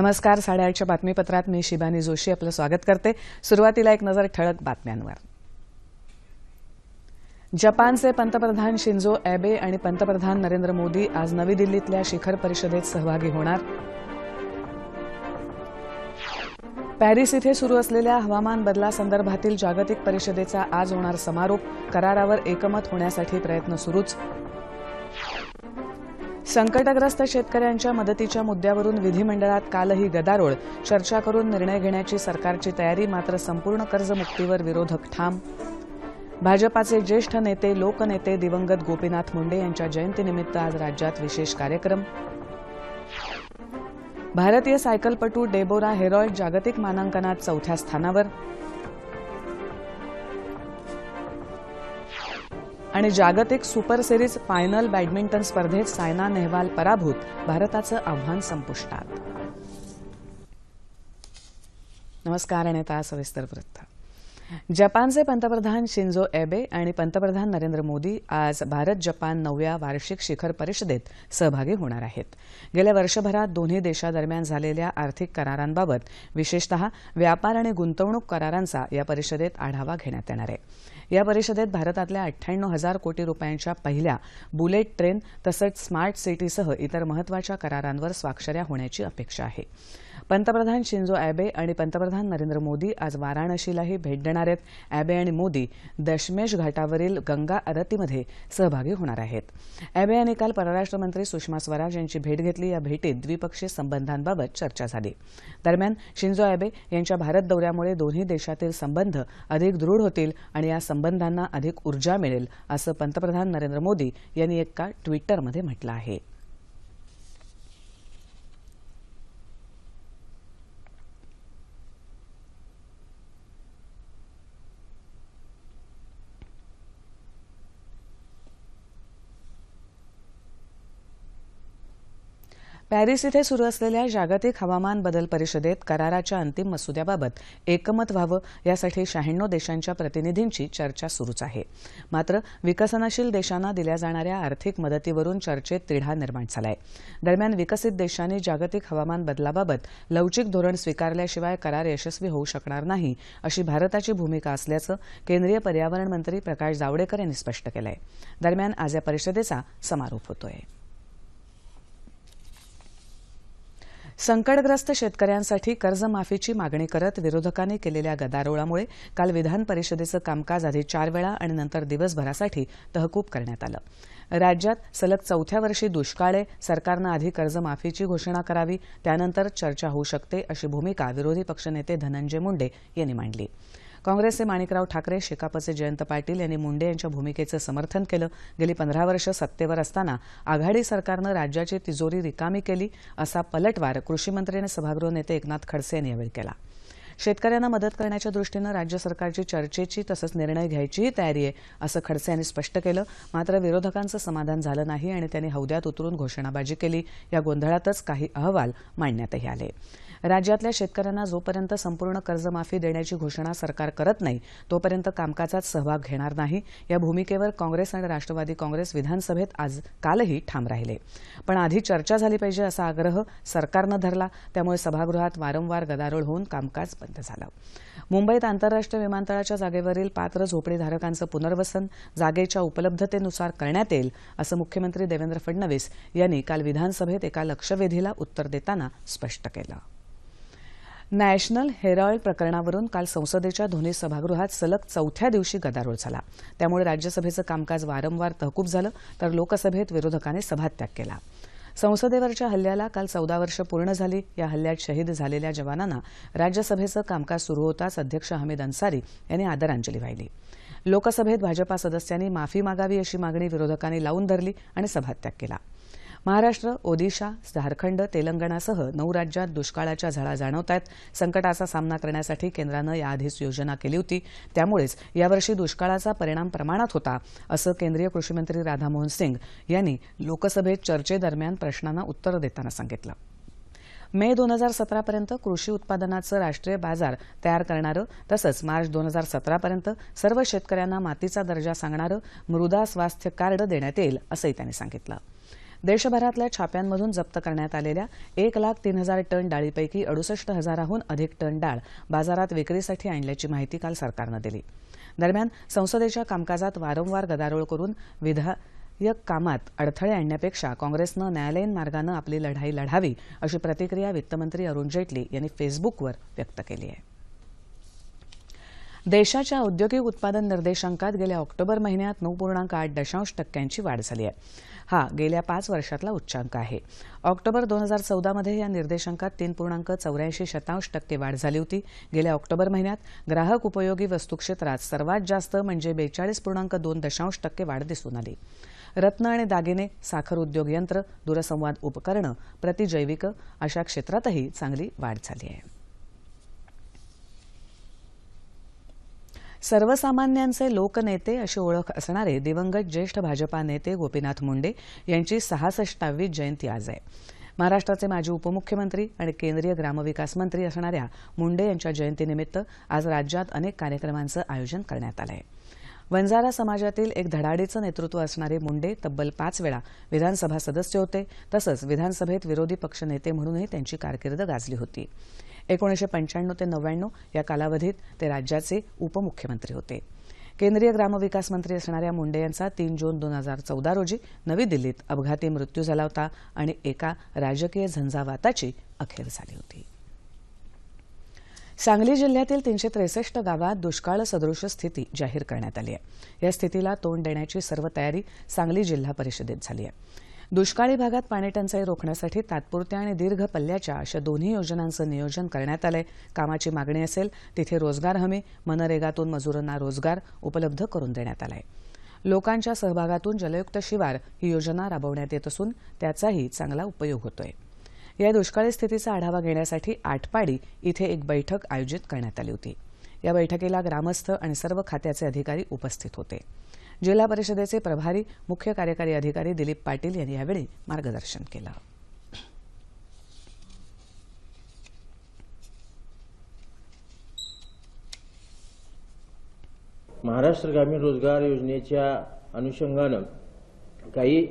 नमस्कार साडेआठच्या बातमीपत्रात मी शिबानी जोशी आपलं स्वागत करते. सुरुवातीला एक नजर ठळक बातम्यांवर. जपानचे पंतप्रधान शिंजो एबे आणि पंतप्रधान नरेंद्र मोदी आज नवी दिल्लीतल्या शिखर परिषदेत सहभागी होणार. पॅरिस इथे सुरू असलेल्या हवामान बदलासंदर्भातील जागतिक परिषदेचा आज होणार समारोप करारावर एकमत होण्यासाठी प्रयत्न सुरूच. संकटग्रस्त शेतकऱ्यांच्या मदतीच्या मुद्द्यावरून विधिमंडळात कालही गदारोळ. चर्चा करून निर्णय घेण्याची सरकारची तयारी मात्र संपूर्ण कर्जमुक्तीवर विरोधक ठाम. भाजपाचे ज्येष्ठ नेते लोकनेते दिवंगत गोपीनाथ मुंडे यांच्या जयंतीनिमित्त आज राज्यात विशेष कार्यक्रम. भारतीय सायकलपटू डेबोरा हेरॉल्ड जागतिक मानांकनात चौथ्या स्थानावर. आणि जागतिक सुपर सिरीज फायनल बॅडमिंटन स्पर्धेत सायना नेहवाल पराभूत. भारताचं आव्हान संपुष्टात. नमस्कार आणि आता सविस्तर वृत्त. जपानचे पंतप्रधान शिंजो एबे आणि पंतप्रधान नरेंद्र मोदी आज भारत जपान नवव्या वार्षिक शिखर परिषदेत सहभागी होणार आहेत. गेल्या वर्षभरात दोन्ही देशादरम्यान झालेल्या आर्थिक करारांबाबत विशेषतः व्यापार आणि गुंतवणूक करारांचा या परिषदेत आढावा घेण्यात येणार आहे. या परिषदेत भारतातल्या अठ्ठ्याण्णव हजार कोटी रुपयांच्या पहिल्या बुलेट ट्रेन तसंच स्मार्ट सिटीसह इतर महत्त्वाच्या करारांवर स्वाक्षऱ्या होण्याची अपेक्षा आहे. पंतप्रधान शिंजो अॅबे आणि पंतप्रधान नरेंद्र मोदी आज वाराणसीलाही भेट देणार आहेत. अॅबे आणि मोदी दशमेश घाटावरील गंगा आरतीमध्ये सहभागी होणार आहेत. अॅबे यांनी काल परराष्ट्र मंत्री सुषमा स्वराज यांची भेट घेतली. या भेटीत द्विपक्षीय संबंधांबाबत चर्चा झाली. दरम्यान शिंजो अॅबे यांच्या भारत दौऱ्यामुळे दोन्ही देशातील संबंध अधिक दृढ होतील आणि या संबंधांना अधिक ऊर्जा मिळेल असं पंतप्रधान नरेंद्र मोदी यांनी एका ट्विटरमध्ये म्हटलं आहे. पॅरिस इथे सुरू असलेल्या जागतिक हवामान बदल परिषदेत कराराच्या अंतिम मसुद्याबाबत एकमत व्हावं यासाठी शहाण्णव देशांच्या प्रतिनिधींची चर्चा सुरूच आहे. मात्र विकसनशील देशांना दिल्या जाणाऱ्या आर्थिक मदतीवरून चर्चेत तिढा निर्माण झालाय. दरम्यान विकसित देशांनी जागतिक हवामान बदलाबाबत लवचिक धोरण स्वीकारल्याशिवाय करार यशस्वी होऊ शकणार नाही अशी भारताची भूमिका असल्याचं केंद्रीय पर्यावरण मंत्री प्रकाश जावडेकर यांनी स्पष्ट केलंय. दरम्यान आज या परिषदेचा समारोप होतोय. संकटग्रस्त शेतकऱ्यांसाठी कर्जमाफीची मागणी करत विरोधकांनी केलेल्या गदारोळामुळे काल विधान परिषदेचं कामकाज आधी चार वेळा आणि नंतर दिवसभरासाठी तहकूब करण्यात आलं. राज्यात सलग चौथ्या वर्षी दुष्काळ आहे सरकारनं आधी कर्जमाफीची घोषणा करावी त्यानंतर चर्चा होऊ शकते अशी भूमिका विरोधी पक्षनेते धनंजय मुंडे यांनी मांडली. काँग्रेसचे माणिकराव ठाकरे शेकापचे जयंत पाटील यांनी मुंडे यांच्या भूमिकेचं समर्थन केलं. गेली पंधरा वर्ष सत्तेवर असताना आघाडी सरकारनं राज्याची तिजोरी रिकामी केली असा पलटवार कृषीमंत्री आणि सभागृह नेते एकनाथ खडसे यांनी यावेळी केला. शेतकऱ्यांना मदत करण्याच्या दृष्टीनं राज्य सरकारची चर्चेची तसंच निर्णय घ्यायचीही तयारी आहे असं खडसे यांनी स्पष्ट केलं. मात्र विरोधकांचं समाधान झालं नाही आणि त्यांनी हौद्यात उतरून घोषणाबाजी केली. या गोंधळातच काही अहवाल मांडण्यातही आले. राज्यातल्या शेतकऱ्यांना जोपर्यंत संपूर्ण कर्जमाफी देण्याची घोषणा सरकार करत नाही तोपर्यंत कामकाजात सहभाग घेणार नाही. या भूमिकेवर काँग्रेस आणि राष्ट्रवादी काँग्रेस विधानसभेत आज कालही ठाम राहिले. पण आधी चर्चा झाली पाहिजे असा आग्रह सरकारनं धरला त्यामुळे सभागृहात वारंवार गदारोळ होऊन कामकाज बंद झालं. मुंबईत आंतरराष्ट्रीय विमानतळाच्या जागेवरील पात्र झोपडीधारकांचं पुनर्वसन जागेच्या उपलब्धतेनुसार करण्यात येईल असं मुख्यमंत्री देवेंद्र फडणवीस यांनी काल विधानसभेत एका लक्षवेधीला उत्तर देताना स्पष्ट केलं. नॅशनल हेरॉल्ड प्रकरणावरून काल संसदेच्या दोन्ही सभागृहात सलग चौथ्या दिवशी गदारोळ झाला. त्यामुळे राज्यसभेचं कामकाज वारंवार तहकूब झालं तर लोकसभेत विरोधकांनी सभात्याग केला. संसदेवरच्या हल्ल्याला काल चौदा वर्ष पूर्ण झाली. या हल्ल्यात शहीद झालेल्या जवानांना राज्यसभेचं कामकाज सुरू होताच अध्यक्ष हमीद अन्सारी यांनी आदरांजली वाहिली. लोकसभेत भाजपा सदस्यांनी माफी मागावी अशी मागणी विरोधकांनी लावून धरली आणि सभात्याग केला. महाराष्ट्र ओदिशा झारखंड तेलंगणासह नऊ राज्यात दुष्काळाच्या झळा जाणवत आहेत संकटाचा सामना करण्यासाठी केंद्रानं याआधीच योजना केली होती. त्यामुळेच यावर्षी दुष्काळाचा परिणाम प्रमाणात होता असं केंद्रीय कृषीमंत्री राधामोहन सिंग यांनी लोकसभेत चर्चेदरम्यान प्रश्नांना उत्तर देताना सांगितलं. मे दोन हजार सतरापर्यंत कृषी उत्पादनाचं राष्ट्रीय बाजार तयार करणारं तसंच मार्च दोन हजार सतरापर्यंत सर्व शेतकऱ्यांना मातीचा दर्जा सांगणारं मृदा स्वास्थ्य कार्ड देण्यात येईल असंही त्यांनी सांगितलं. देशभरातल्या छाप्यांमधून जप्त करण्यात आलेल्या एक लाख तीन हजार टन डाळीपैकी अडुसष्ट हजाराहून अधिक टन डाळ बाजारात विक्रीसाठी आणल्याची माहिती काल सरकारनं दिली. दरम्यान संसदेच्या कामकाजात वारंवार गदारोळ करून विधायक कामात अडथळे आणण्यापेक्षा काँग्रेसनं न्यायालयीन मार्गानं आपली लढाई लढावी अशी प्रतिक्रिया वित्तमंत्री अरुण जेटली यांनी फेसबुकवर व्यक्त केली आहे. देशाच्या औद्योगिक उत्पादन निर्देशांकात गेल्या ऑक्टोबर महिन्यात नऊ पूर्णांक आठ दशांश टक्क्यांची वाढ झाली आहे. हा गेल्या पाच वर्षातला उच्चांक आहे. ऑक्टोबर दोन हजार चौदामध्ये या निर्देशांकात तीन पूर्णांक चौऱ्याऐंशी शतांश टक्के वाढ झाली होती. गेल्या ऑक्टोबर महिन्यात ग्राहक उपयोगी वस्तू क्षेत्रात सर्वात जास्त म्हणजे बेचाळीस पूर्णांक दोन दशांश टक्के वाढ दिसून आली. रत्न आणि दागिने साखर उद्योग यंत्र दूरसंवाद उपकरणं प्रतिजैविक अशा क्षेत्रातही चांगली वाढ झाली आहे. सर्वसामान्यांचे लोकनेते अशी ओळख असणारे दिवंगत ज्येष्ठ भाजपा नेते गोपीनाथ मुंडे यांची सहासष्टावी जयंती आज आहे. महाराष्ट्राचे माजी उपमुख्यमंत्री आणि केंद्रीय ग्रामविकास मंत्री असणाऱ्या मुंडे यांच्या जयंतीनिमित्त आज राज्यात अनेक कार्यक्रमांचं आयोजन करण्यात आलं आहे वंजारा समाजातील एक धडाडीचं नेतृत्व असणारे मुंडे तब्बल पाच वेळा विधानसभा सदस्य होते. तसंच विधानसभेत विरोधी पक्षनेते म्हणूनही त्यांची कारकीर्द गाजली होती. एकोणीसशे पंच्याण्णव ते नव्याण्णव या कालावधीत ते राज्याचे उपमुख्यमंत्री होते. केंद्रीय ग्रामविकास मंत्री असणाऱ्या मुंडे यांचा तीन जून दोन हजार चौदा रोजी नवी दिल्लीत अपघाती मृत्यू झाला होता आणि एका राजकीय झंझावाताची अखेर झाली होती. सांगली जिल्ह्यातील तीनशे त्रेसष्ट गावात दुष्काळ सदृश स्थिती जाहीर करण्यात आली आहे. या स्थितीला तोंड देण्याची सर्व तयारी सांगली जिल्हा परिषदेत झाली आहे. दुष्काळी भागात पाणीटंचाई रोखण्यासाठी तात्पुरत्या आणि दीर्घ पल्ल्याच्या अशा दोन्ही योजनांचं नियोजन करण्यात आलंय. कामाची मागणी असेल तिथे रोजगार हमी मनरेगातून मजुरांना रोजगार उपलब्ध करून देण्यात आलाय. लोकांच्या सहभागातून जलयुक्त शिवार ही योजना राबवण्यात येत असून त्याचाही चांगला उपयोग होतोय. या दुष्काळी स्थितीचा आढावा घेण्यासाठी आटपाडी इथे एक बैठक आयोजित करण्यात आली होती. या बैठकीला ग्रामस्थ आणि सर्व खात्याचे अधिकारी उपस्थित होते. जिल्हा परिषदेचे प्रभारी मुख्य कार्यकारी अधिकारी दिलीप पाटील यांनी यावेळी मार्गदर्शन केलं. महाराष्ट्र ग्रामीण रोजगार योजनेच्या अनुषंगानं काही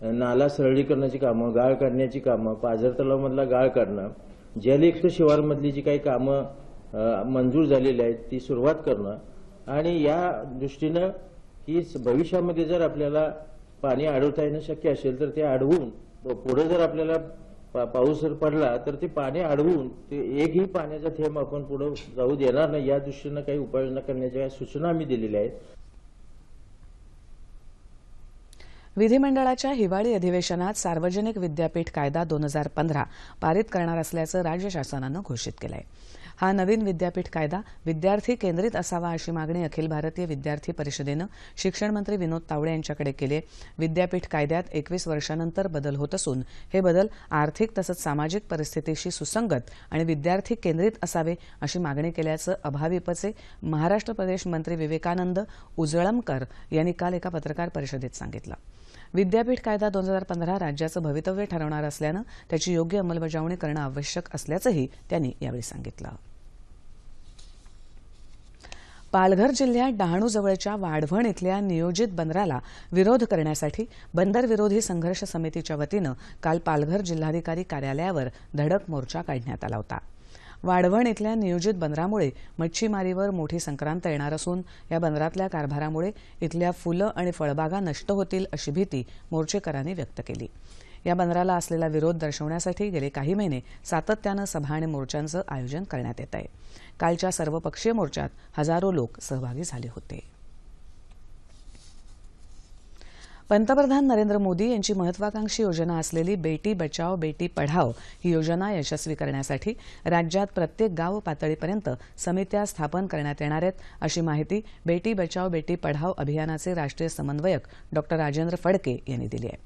नाला सरळीकरणाची कामं गाळ काढण्याची कामं पाझर तलावमधला गाळ काढणं जलयुक्त शिवारमधली जी काही कामं मंजूर झालेली आहेत ती सुरुवात करणं आणि या दृष्टीनं की भविष्यामध्ये जर आपल्याला पाणी अडवता येणं शक्य असेल तर ते अडवून पुढे जर आपल्याला पा- पाऊस जर पडला तर ते पाणी अडवून ते एकही पाण्याचा थेंब आपण पुढे जाऊ देणार नाही या दृष्टीनं काही उपाययोजना करण्याच्या सूचना आम्ही दिलेल्या आहेत. विधिमंडळाच्या हिवाळी अधिवेशनात सार्वजनिक विद्यापीठ कायदा दोन हजार पंधरा पारित करणार असल्याचं राज्य शासनानं घोषित केलं आहे हा नवीन विद्यापीठ कायदा विद्यार्थी केंद्रित असावा अशी मागणी अखिल भारतीय विद्यार्थी परिषदेनं शिक्षण मंत्री विनोद तावडे यांच्याकडे केली आहे. विद्यापीठ कायद्यात एकवीस वर्षानंतर बदल होत असून हे बदल आर्थिक तसंच सामाजिक परिस्थितीशी सुसंगत आणि विद्यार्थी केंद्रित असावे अशी मागणी केल्याचं अभाविपचे महाराष्ट्र प्रदेश मंत्री विवेकानंद उजळमकर यांनी काल एका पत्रकार परिषदेत सांगितलं विद्यापीठ कायदा दोन हजार पंधरा राज्याचं भवितव्य ठरवणार असल्यानं त्याची योग्य अंमलबजावणी करणं आवश्यक असल्याचंही त्यांनी यावेळी सांगितलं. पालघर जिल्ह्यात डहाणूजवळच्या वाढवण इथल्या नियोजित बंदराला विरोध करण्यासाठी बंदर विरोधी संघर्ष समितीच्या वतीनं काल पालघर जिल्हाधिकारी कार्यालयावर धडक मोर्चा काढण्यात आला होता. वाढवण इथल्या नियोजित बंदरामुळे मच्छीमारीवर मोठी संक्रांत येणार असून या बंदरातल्या कारभारामुळे इथल्या फुलं आणि फळबागा नष्ट होतील अशी भीती मोर्चेकरांनी व्यक्त केली. या बंदराला असलेला विरोध दर्शवण्यासाठी गेले काही महिने सातत्यानं सभा आणि मोर्चांचं आयोजन करण्यात येत आहे कालच्या सर्वपक्षीय मोर्चात हजारो लोक सहभागी झाले होते. पंतप्रधान नरेंद्र मोदी यांची महत्वाकांक्षी योजना असलेली बेटी बचाव बेटी पढाव ही योजना यशस्वी करण्यासाठी राज्यात प्रत्येक गाव पातळीपर्यंत समित्या स्थापन करण्यात येणार आहेत अशी माहिती बेटी बचाव बेटी पढाव अभियानाचे राष्ट्रीय समन्वयक डॉ. राजेंद्र फडके यांनी दिली आहे.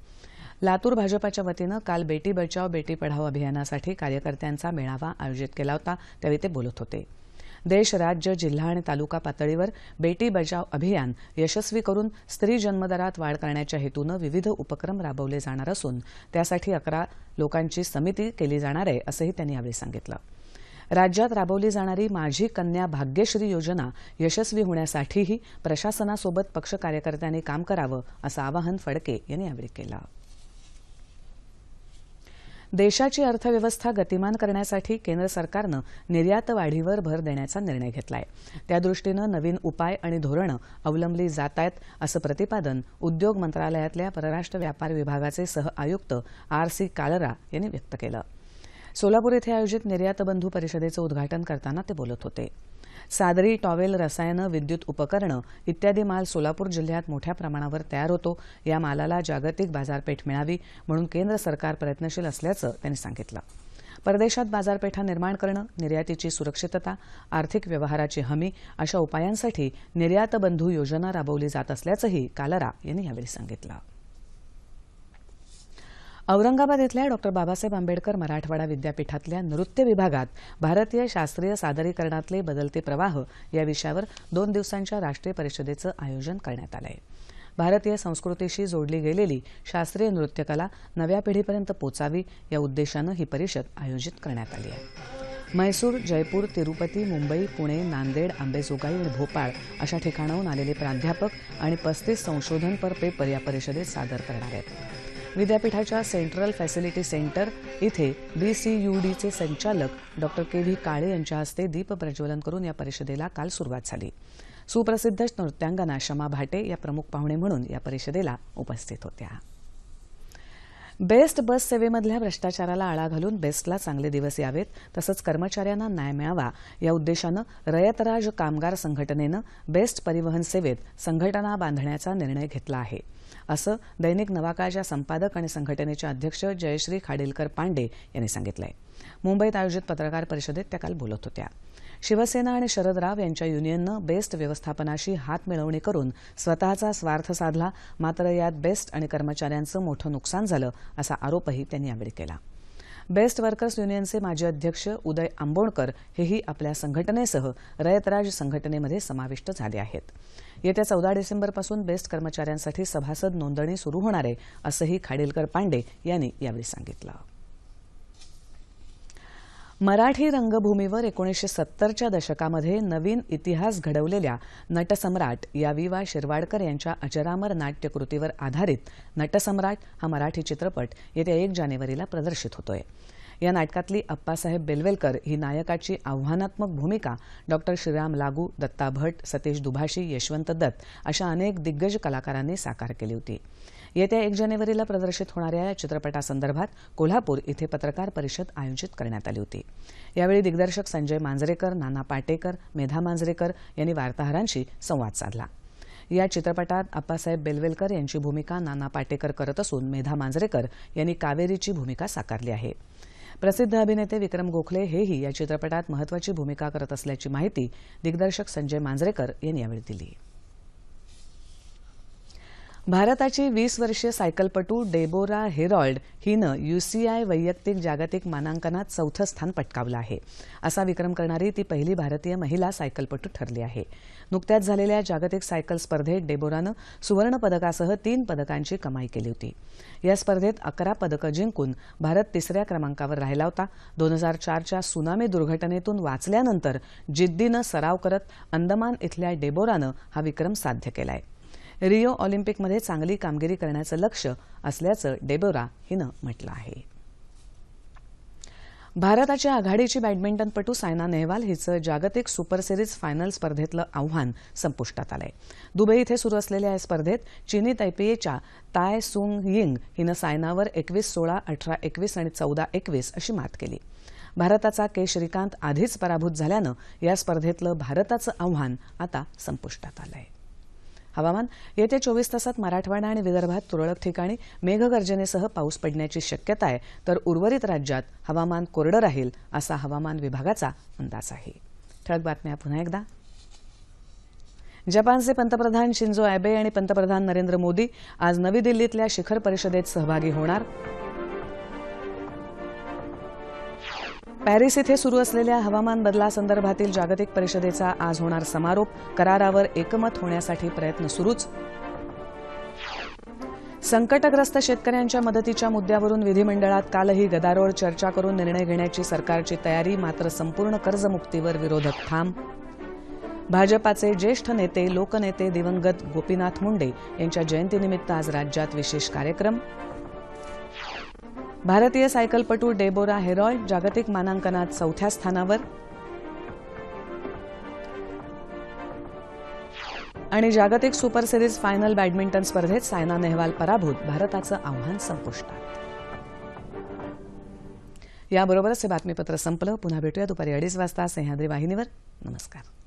लातूर भाजपाच्या वतीनं काल बेटी बचाव बेटी पढाव अभियानासाठी कार्यकर्त्यांचा मेळावा आयोजित केला होता त्यावेळी ते बोलत होते. देश राज्य जिल्हा आणि तालुका पातळीवर बेटी बचाव अभियान यशस्वी करून स्त्री जन्मदरात वाढ करण्याच्या हेतूनं विविध उपक्रम राबवले जाणार असून त्यासाठी अकरा लोकांची समिती केली जाणार आहे असंही त्यांनी यावेळी सांगितलं. राज्यात राबवली जाणारी माझी कन्या भाग्यश्री योजना यशस्वी होण्यासाठीही प्रशासनासोबत पक्ष कार्यकर्त्यांनी काम करावं असं आवाहन फडके यांनी यावेळी केलं. देशाची अर्थव्यवस्था गतिमान करण्यासाठी केंद्र सरकारनं निर्यात वाढीवर भर देण्याचा निर्णय घेतला आहे त्यादृष्टीनं नवीन उपाय आणि धोरणं अवलंबली जात आहेत असं प्रतिपादन उद्योग मंत्रालयातल्या परराष्ट्र व्यापार विभागाचे सह आयुक्त आर सी काळरा यांनी व्यक्त केलं. सोलापूर इथं आयोजित निर्यातबंधू परिषदेचं उद्घाटन करताना ते बोलत होते. सादरी टॉवेल रसायनं विद्युत उपकरणं इत्यादी माल सोलापूर जिल्ह्यात मोठ्या प्रमाणावर तयार होतो. या मालाला जागतिक बाजारपेठ मिळावी म्हणून केंद्र सरकार प्रयत्नशील असल्याचं त्यांनी सांगितलं. परदेशात बाजारपेठा निर्माण करणं निर्यातीची सुरक्षितता आर्थिक व्यवहाराची हमी अशा उपायांसाठी निर्यातबंधू योजना राबवली जात असल्याचंही कालरा यांनी यावेळी सांगितलं. औरंगाबाद इथल्या डॉक्टर बाबासाहेब आंबेडकर मराठवाडा विद्यापीठातल्या नृत्य विभागात भारतीय शास्त्रीय सादरीकरणातले बदलते प्रवाह या विषयावर दोन दिवसांच्या राष्ट्रीय परिषदेचं आयोजन करण्यात आलं आहे भारतीय संस्कृतीशी जोडली गेलेली शास्त्रीय नृत्यकला नव्या पिढीपर्यंत पोचावी या उद्देशानं ही परिषद आयोजित करण्यात आली आहे. म्हैसूर जयपूर तिरुपती मुंबई पुणे नांदेड आंबेजोगाई आणि भोपाळ अशा ठिकाणाहून आलेले प्राध्यापक आणि पस्तीस संशोधनपर पेपर या परिषदेत सादर करणार आहेत. विद्यापीठाच्या सेंट्रल फॅसिलिटी सेंटर इथे बीसीयूडीचे संचालक डॉक्टर के व्ही काळे यांच्या हस्ते दीप प्रज्वलन करून या परिषदेला काल सुरुवात झाली. सुप्रसिद्ध नृत्यांगना शमा भाटे या प्रमुख पाहुणे म्हणून या परिषदेला उपस्थित होत्या. बेस्ट बस सेवेमधल्या भ्रष्टाचाराला आळा घालून बेस्टला चांगले दिवस यावेत तसंच कर्मचाऱ्यांना न्याय मिळावा या उद्देशानं रयतराज कामगार संघटनेनं बेस्ट परिवहन सेवेत संघटना बांधण्याचा निर्णय घेतला आहे. असं दैनिक नवाकाळच्या संपादक आणि संघटनेचे अध्यक्ष जयश्री खाडिलकर पांडे यांनी सांगितलंय. मुंबईत आयोजित पत्रकार परिषदेत त्या काल बोलत होत्या. शिवसेना आणि शरद राव यांच्या युनियननं बेस्ट व्यवस्थापनाशी हात मिळवणी करून स्वतःचा स्वार्थ साधला मात्र यात बेस्ट आणि कर्मचाऱ्यांचं मोठं नुकसान झालं असा आरोपही त्यांनी यावेळी केला. बेस्ट वर्कर्स युनियनचे माजी अध्यक्ष उदय आंबोणकर हेही आपल्या संघटनेसह रयतराज संघटनेमध्ये समाविष्ट झाले आहेत. येत्या चौदा डिसेंबरपासून बेस्ट कर्मचाऱ्यांसाठी सभासद नोंदणी सुरू होणार आहे असंही खाडिलकर पांडे यांनी यावेळी सांगितलं. मराठी रंगभूमीवर एकोणीसशे सत्तरच्या दशकामध्ये नवीन इतिहास घडवलेल्या नटसम्राट या विवा शिरवाडकर यांच्या अजरामर नाट्यकृतीवर आधारित नटसम्राट हा मराठी चित्रपट येत्या एक जानेवारीला प्रदर्शित होतोय. या नाटकातली अप्पासाहेब बेलवेलकर ही नायकाची आव्हानात्मक भूमिका डॉक्टर श्रीराम लागू दत्ता भट सतीश दुभाषी यशवंत दत्त अशा अनेक दिग्गज कलाकारांनी साकार केली होती. येत्या एक जानेवारीला प्रदर्शित होणाऱ्या या चित्रपटासंदर्भात कोल्हापूर इथे पत्रकार परिषद आयोजित करण्यात आली होती. यावेळी दिग्दर्शक संजय मांजरेकर नाना पाटेकर मेधा मांजरेकर यांनी वार्ताहरांशी संवाद साधला. या चित्रपटात आप्पासाहेब बेलवेलकर यांची भूमिका नाना पाटेकर करत असून मेधा मांजरेकर यांनी कावेरीची भूमिका साकारली आहे. प्रसिद्ध अभिनेते विक्रम गोखले हेही या चित्रपटात महत्वाची भूमिका करत असल्याची माहिती दिग्दर्शक संजय मांजरेकर यांनी यावेळी दिली. भारताची वीस वर्षीय सायकलपटू डेबोरा हेरॉल्ड हिनं युसीआय वैयक्तिक जागतिक मानांकनात चौथं स्थान पटकावलं आहे. असा विक्रम करणारी ती पहिली भारतीय महिला सायकलपटू ठरली आहे. नुकत्याच झालेल्या जागतिक सायकल स्पर्धेत डेबोरानं सुवर्णपदकासह तीन पदकांची कमाई केली होती. या स्पर्धेत अकरा पदकं जिंकून भारत तिसऱ्या क्रमांकावर राहिला होता. दोन हजार चारच्या सुनामी दुर्घटनेतून वाचल्यानंतर जिद्दीनं सराव करत अंदमान इथल्या डेबोरानं हा विक्रम साध्य केलाय. रिओ ऑलिम्पिकमध्ये चांगली कामगिरी करण्याचं लक्ष असल्याचं डेबोरा हिनं म्हटलं आहे. भारताच्या आघाडीची बॅडमिंटनपटू सायना नेहवाल हिचं जागतिक सुपर सिरीज फायनल स्पर्धेतलं आव्हान संपुष्टात आलंय. दुबई इथे सुरू असलेल्या या स्पर्धेत चीनी तैपेयीच्या ताय सुंग यिंग हिनं सायनावर एकवीस सोळा अठरा एकवीस आणि चौदा एकवीस अशी मात केली. भारताचा के श्रीकांत आधीच पराभूत झाल्यानं या स्पर्धेतलं भारताचं आव्हान आता संपुष्टात आलंय. हवामान. येत्या चोवीस तासात मराठवाडा आणि विदर्भात तुरळक ठिकाणी मेघगर्जनेसह पाऊस पडण्याची शक्यता आहे. तर उर्वरित राज्यात हवामान कोरडं राहील असा हवामान विभागाचा अंदाज आहे. ठळक बातम्या पुन्हा एकदा. जपानचे पंतप्रधान शिंजो अॅबे आणि पंतप्रधान नरेंद्र मोदी आज नवी दिल्लीतल्या शिखर परिषदेत सहभागी होणार. पॅरिस इथे सुरू असलेल्या हवामान बदलासंदर्भातील जागतिक परिषदेचा आज होणार समारोप. करारावर एकमत होण्यासाठी प्रयत्न सुरूच. संकटग्रस्त शेतकऱ्यांच्या मदतीच्या मुद्द्यावरून विधिमंडळात कालही गदारोळ चर्चा करून निर्णय घेण्याची सरकारची तयारी मात्र संपूर्ण कर्जमुक्तीवर विरोधक ठाम. भाजपाचे ज्येष्ठ नेते लोकनेते दिवंगत गोपीनाथ मुंडे यांच्या जयंतीनिमित्त आज राज्यात विशेष कार्यक्रम. भारतीय सायकलपटू डेबोरा हेरॉय जागतिक मानांकनात चौथ्या स्थानावर. आणि जागतिक सुपर सिरीज फायनल बॅडमिंटन स्पर्धेत सायना नेहवाल पराभूत भारताचं आव्हान संपुष्टात. याबरोबरच हे बातमीपत्र संपलं. पुन्हा भेटूया दुपारी अडीच वाजता. सह्याद्री वाहिनीवर. नमस्कार.